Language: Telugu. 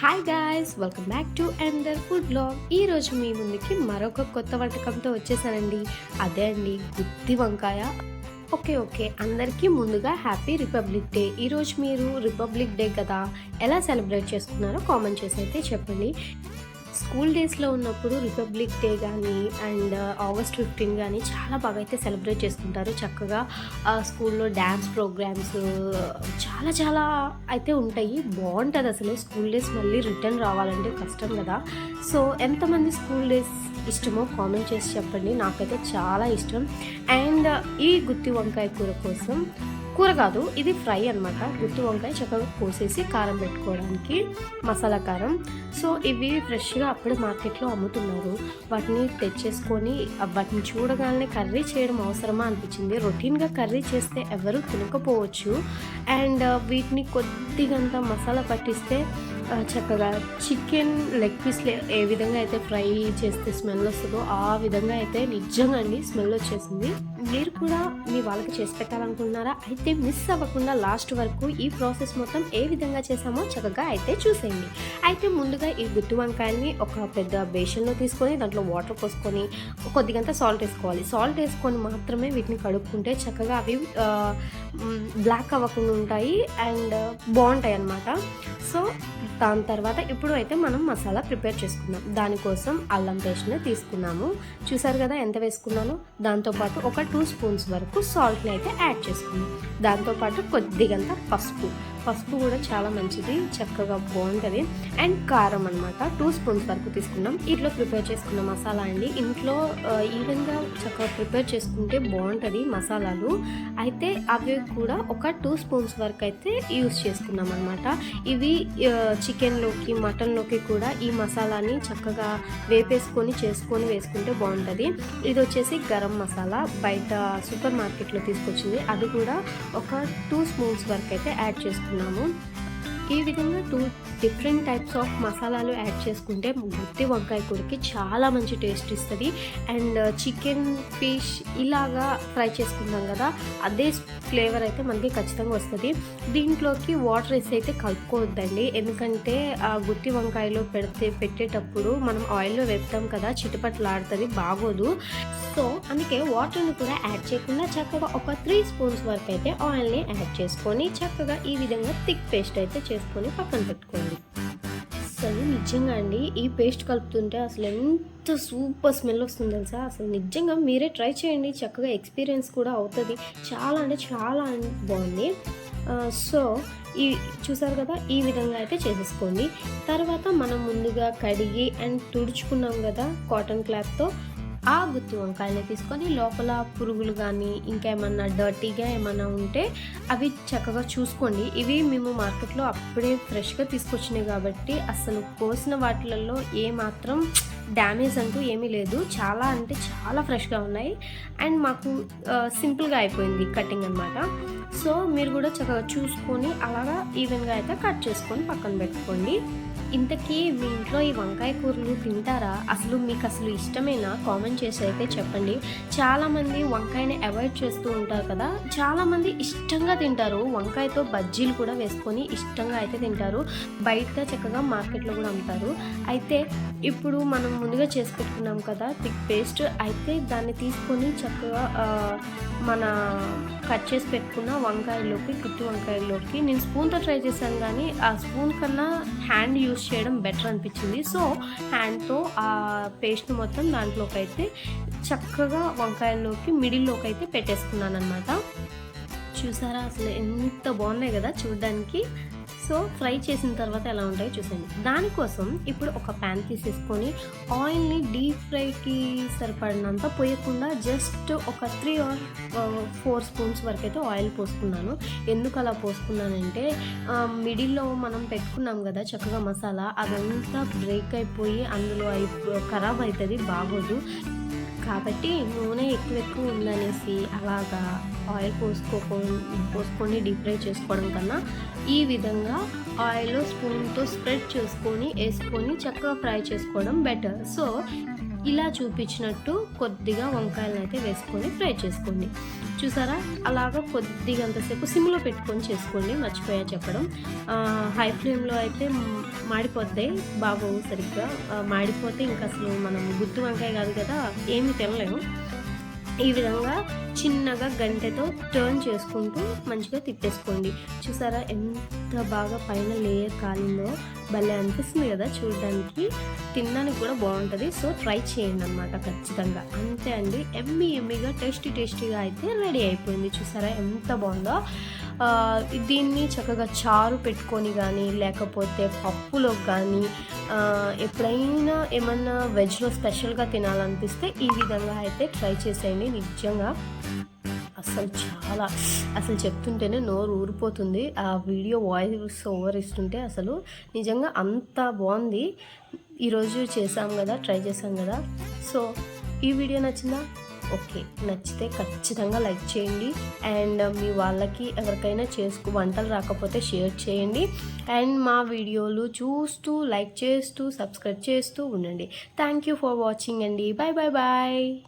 Hi guys welcome back to under food blog ఈ రోజు మీ ముందుకి మరొక కొత్త వంటకంతో వచ్చేసానండి. అదే అండి గుత్తి వంకాయ. ఓకే ఓకే అందరికీ ముందుగా హ్యాపీ రిపబ్లిక్ డే ఈరోజు మీరు రిపబ్లిక్ డే కదా ఎలా సెలబ్రేట్ చేసుకున్నారో కామెంట్ చేసి అయితే చెప్పండి. స్కూల్ డేస్లో ఉన్నప్పుడు రిపబ్లిక్ డే కానీ అండ్ uh, ఆగస్ట్ ఫిఫ్టీన్ కానీ చాలా బాగా అయితే సెలబ్రేట్ చేసుకుంటారు. చక్కగా ఆ, స్కూల్లో డ్యాన్స్ ప్రోగ్రామ్స్ uh, చాలా చాలా అయితే ఉంటాయి. బాగుంటుంది అసలు. స్కూల్ డేస్ మళ్ళీ రిటర్న్ రావాలంటే కష్టం కదా. సో ఎంతమంది స్కూల్ డేస్ ఇష్టమో కామెంట్ చేసి చెప్పండి. నాకైతే చాలా ఇష్టం. అండ్ ఈ గుత్తి వంకాయ కూర కోసం కూర కాదు ఇది ఫ్రై అన్నమాట. గుత్తి వంకాయ చక్కగా కోసేసి కారం పెట్టుకోవడానికి మసాలా కారం. సో ఇవి ఫ్రెష్గా అప్పుడే మార్కెట్లో అమ్ముతున్నారు. వాటిని తెచ్చేసుకొని వాటిని చూడగానే కర్రీ చేయడం అవసరమా అనిపించింది. రొటీన్గా కర్రీ చేస్తే ఎవరు తినకపోవచ్చు. అండ్ వీటిని కొద్దిగంత మసాలా పట్టిస్తే చక్కగా చికెన్ లెగ్ పీస్ ఏ విధంగా అయితే ఫ్రై చేస్తే స్మెల్ వస్తుందో ఆ విధంగా అయితే నిజంగా అండి స్మెల్ వచ్చేసింది. మీరు కూడా మీ వాళ్ళకి చేసి పెట్టాలనుకుంటున్నారా? అయితే మిస్ అవ్వకుండా లాస్ట్ వరకు ఈ ప్రాసెస్ మొత్తం ఏ విధంగా చేసామో చక్కగా అయితే చూసేయండి. అయితే ముందుగా ఈ గుత్తి వంకాయల్ని ఒక పెద్ద బేషన్లో తీసుకొని దాంట్లో వాటర్ పోసుకొని కొద్దిగంత సాల్ట్ వేసుకోవాలి. సాల్ట్ వేసుకొని మాత్రమే వీటిని కడుక్కుంటే చక్కగా అవి బ్లాక్ అవ్వకుండా ఉంటాయి అండ్ బాగుంటాయి అన్నమాట. సో దాని తర్వాత ఇప్పుడు అయితే మనం మసాలా ప్రిపేర్ చేసుకుందాం. దానికోసం అల్లం పేస్ట్ని తీసుకున్నాము. చూసారు కదా ఎంత వేసుకున్నాను? దాంతోపాటు ఒక టూ స్పూన్స్ వరకు సాల్ట్ని అయితే యాడ్ చేసుకున్నాం దాంతోపాటు కొద్దిగంత పసుపు. పసుపు కూడా చాలా మంచిది చక్కగా బాగుంటుంది. అండ్ కారం అనమాట టూ స్పూన్స్ వరకు తీసుకున్నాం. ఇంట్లో ప్రిపేర్ చేసుకున్న మసాలా అండి. ఇంట్లో ఈవెన్గా చక్కగా ప్రిపేర్ చేసుకుంటే బాగుంటుంది మసాలాలు. అయితే అవి కూడా ఒక టూ స్పూన్స్ వరకు అయితే యూస్ చేసుకున్నాం అనమాట ఇవి చికెన్లోకి మటన్లోకి కూడా ఈ మసాలాని చక్కగా వేపేసుకొని చేసుకొని వేసుకుంటే బాగుంటుంది. ఇది వచ్చేసి గరం మసాలా. బయట సూపర్ మార్కెట్లో తీసుకొచ్చింది. అది కూడా ఒక టూ స్పూన్స్ వరకు అయితే యాడ్ Namon ఈ విధంగా టూ డిఫరెంట్ టైప్స్ ఆఫ్ మసాలాలు యాడ్ చేసుకుంటే గుత్తి వంకాయ కూరకి చాలా మంచి టేస్ట్ ఇస్తుంది. అండ్ చికెన్ ఫిష్ ఇలాగా ఫ్రై చేసుకుందాం కదా అదే ఫ్లేవర్ అయితే మనకి ఖచ్చితంగా వస్తుంది. దీంట్లోకి వాటర్ వేసి అయితే కలుపుకోవద్దండి. ఎందుకంటే ఆ గుత్తి వంకాయలో పెడితే పెట్టేటప్పుడు మనం ఆయిల్లో వేపుతాం కదా చిటపట్లాడుతుంది బాగోదు. సో అందుకే వాటర్ని కూడా యాడ్ చేయకుండా చక్కగా ఒక త్రీ స్పూన్స్ వరకు అయితే ఆయిల్ని యాడ్ చేసుకొని చక్కగా ఈ విధంగా థిక్ పేస్ట్ అయితే చేసుకొని పక్కన పెట్టుకోండి. అసలు నిజంగా అండి ఈ పేస్ట్ కలుపుతుంటే అసలు ఎంత సూపర్ స్మెల్ వస్తుంది తెలుసా? అసలు నిజంగా మీరే ట్రై చేయండి చక్కగా ఎక్స్పీరియన్స్ కూడా అవుతుంది. చాలా అంటే చాలా బాగుంది. సో ఈ చూసారు కదా ఈ విధంగా అయితే చేసేసుకోండి. తర్వాత మనం ముందుగా కడిగి అండ్ తుడుచుకున్నాం కదా కాటన్ క్లాత్తో ఆ గుత్తి వంకాయని తీసుకొని లోపల పురుగులు కానీ ఇంకేమన్నా డర్టీగా ఏమన్నా ఉంటే అవి చక్కగా చూసుకోండి. ఇవి మేము మార్కెట్లో అప్పుడే ఫ్రెష్గా తీసుకొచ్చినాయి కాబట్టి అసలు కోసిన వాటిలలో ఏ మాత్రం డ్యామేజ్ అంటూ ఏమీ లేదు. చాలా అంటే చాలా ఫ్రెష్గా ఉన్నాయి. అండ్ మాకు సింపుల్గా అయిపోయింది కటింగ్ అనమాట సో మీరు కూడా చక్కగా చూసుకొని అలాగా ఈవెన్గా అయితే కట్ చేసుకొని పక్కన పెట్టుకోండి. ఇంతకీ మీ ఇంట్లో ఈ వంకాయ కూరలు తింటారా? అసలు మీకు అసలు ఇష్టమేనా? కామెంట్ చేసి అయితే చెప్పండి. చాలామంది వంకాయని అవాయిడ్ చేస్తూ ఉంటారు కదా. చాలామంది ఇష్టంగా తింటారు. వంకాయతో బజ్జీలు కూడా వేసుకొని ఇష్టంగా అయితే తింటారు. బయట చక్కగా మార్కెట్లో కూడా అమ్ముతారు. అయితే ఇప్పుడు మనం ముందుగా చేసి పెట్టుకున్నాం కదా థిక్ పేస్ట్ అయితే దాన్ని తీసుకొని చక్కగా మన కట్ చేసి పెట్టుకున్న వంకాయలోకి గుత్తి వంకాయలోకి నేను స్పూన్తో ట్రై చేశాను కానీ ఆ స్పూన్ కన్నా హ్యాండ్ యూస్ చేయడం బెటర్ అనిపించింది. సో హ్యాండ్తో ఆ పేస్ట్ మొత్తం దాంట్లోకి అయితే చక్కగా వంకాయల్లోకి మిడిల్లోకి అయితే పెట్టేసుకున్నాను అనమాట చూసారా? అసలు ఎంత బాగున్నాయి కదా చూడడానికి. సో ఫ్రై చేసిన తర్వాత ఎలా ఉంటాయో చూసండి దానికోసం ఇప్పుడు ఒక ప్యాన్ తీసేసుకొని ఆయిల్ని డీప్ ఫ్రైకి సరిపడినంత పోయకుండా జస్ట్ ఒక త్రీ ఆర్ ఫోర్ స్పూన్స్ వరకు అయితే ఆయిల్ పోసుకున్నాను. ఎందుకు అలా పోసుకున్నానంటే మిడిల్లో మనం పెట్టుకున్నాం కదా చక్కగా మసాలా అదంతా బ్రేక్ అయిపోయి అందులో అయి uh, ఖరాబ్ అవుతుంది బాగోదు. కాబట్టి నూనె ఎక్కువ ఎక్కువ ఉందనేసి అలాగా ఆయిల్ పోసుకో పోసుకొని డీప్ ఫ్రై చేసుకోవడం కన్నా ఈ విధంగా ఆయిల్ స్పూన్తో స్ప్రెడ్ చేసుకొని వేసుకొని చక్కగా ఫ్రై చేసుకోవడం బెటర్. సో ఇలా చూపించినట్టు కొద్దిగా వంకాయలను అయితే వేసుకొని ఫ్రై చేసుకోండి. చూసారా? అలాగా కొద్దిగా అంతసేపు సిమ్లో పెట్టుకొని చేసుకోండి. మర్చిపోయా చెప్పడం. హై ఫ్లేమ్లో అయితే మాడిపోతాయి బాగోవు సరిగ్గా మాడిపోతే ఇంకా అసలు మనం గుత్తి వంకాయ కాదు కదా ఏమి తినలేము. ఈ విధంగా చిన్నగా గంటెతో టర్న్ చేసుకుంటూ మంచిగా తిప్పేసుకోండి. చూసారా? ఎంత బాగా పైన లేయర్ కాలిందో భలే అనిపిస్తుంది కదా చూడడానికి. తినడానికి కూడా బాగుంటుంది. సో ట్రై చేయండి అనమాట ఖచ్చితంగా. అంతే అండి. ఎమ్మి ఎమ్మిగా టేస్టీ టేస్టీగా అయితే రెడీ అయిపోయింది. చూసారా ఎంత బాగుందో. దీన్ని చక్కగా చారు పెట్టుకొని కానీ లేకపోతే పప్పులో కానీ ఎప్పుడైనా ఏమన్నా వెజ్లో స్పెషల్గా తినాలనిపిస్తే ఈ విధంగా అయితే ట్రై చేసేయండి. నిజంగా అసలు చాలా అసలు చెప్తుంటేనే నోరు ఊరిపోతుంది. ఆ వీడియో వాయిస్ ఓవర్ ఇస్తుంటే అసలు నిజంగా అంత బాగుంది. ఈరోజు చేసాం కదా ట్రై చేసాం కదా. సో ఈ వీడియో నచ్చిందా? ఓకే నచ్చితే ఖచ్చితంగా లైక్ చేయండి. అండ్ మీ వాళ్ళకి ఎవరికైనా చేసుకు వంటలు రాకపోతే షేర్ చేయండి. అండ్ మా వీడియోలు చూస్తూ లైక్ చేస్తూ సబ్స్క్రైబ్ చేస్తూ ఉండండి. థ్యాంక్ యూ ఫర్ వాచింగ్ అండి. Bye bye bye